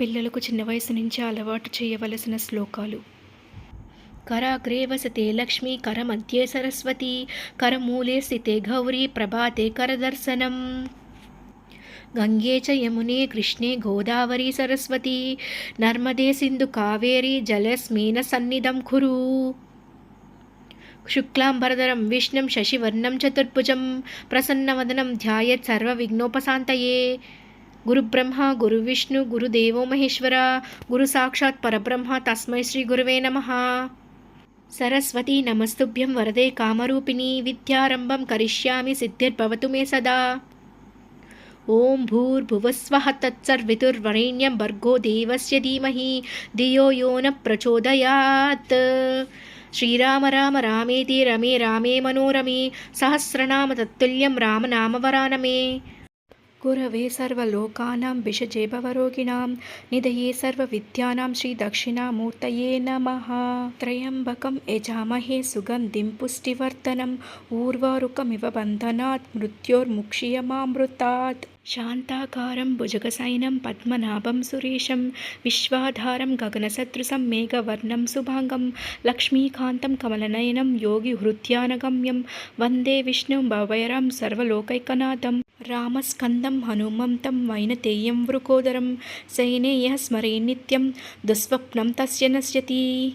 పిల్లలకు చిన్న వయసు నుంచి అలవాటు చేయవలసిన శ్లోకాలు. కరాగ్రే వసతే లక్ష్మీ కర మధ్యే సరస్వతి కరమూలే స్థితే గౌరీ ప్రభాతే కరదర్శనం గంగే చ యమునే కృష్ణే గోదావరి సరస్వతి నర్మదే సింధు కావేరి జలస్మీన సన్నిధం కురు. శుక్లాంబరధరం విష్ణుం శశివర్ణం చతుర్భుజం ప్రసన్నవదనం ధ్యాయత్ సర్వవిఘ్నోపశాంతయే. గురుబ్రహ్మ గురువిష్ణు గురుదేవో మహేశ్వర గురు సాక్షాత్ పరబ్రహ్మ తస్మై శ్రీ గురువే నమ. సరస్వతి నమస్తుభ్యం వరదే కామరూపిణి విద్యారంభం కరిష్యామి సిద్ధిర్భవతు మే సదా. ఓం భూర్భువస్వ తత్సర్వితుర్వరేణ్యం భర్గో దేవస్య ధీమహి ధియో యో న ప్రచోదయాత్. శ్రీరామ రామ రామేతి రమే రామే మనోరమే సహస్రనామ తత్తుల్యం రామనామవరానమే గురవే సర్వలోకానాం విషజేభవరోగిణాం నిధయే సర్వవిద్యానాం శ్రీదక్షిణామూర్తయే నమ త్రయంబకం యజామహే సుగంధిం పుష్టివర్ధనం ఊర్వారుకమివ బంధనాత్ మృత్యోర్ముక్షీయమామృతాత్ శాంతాకారం భుజగసైనం పద్మనాభం సురేశం విశ్వాధారం గగనసదృశం మేఘవర్ణం శుభాంగం లక్ష్మీకాంతం కమలనయనం యోగి హృద్యానగమ్యం వందే విష్ణుం భవైరం సర్వలోకైకనాథం రామస్కందం హనుమంతం వైనతేయం వృకోదరం సైనేయ స్మరే నిత్యం దుస్వప్నం తస్య నశ్యతి.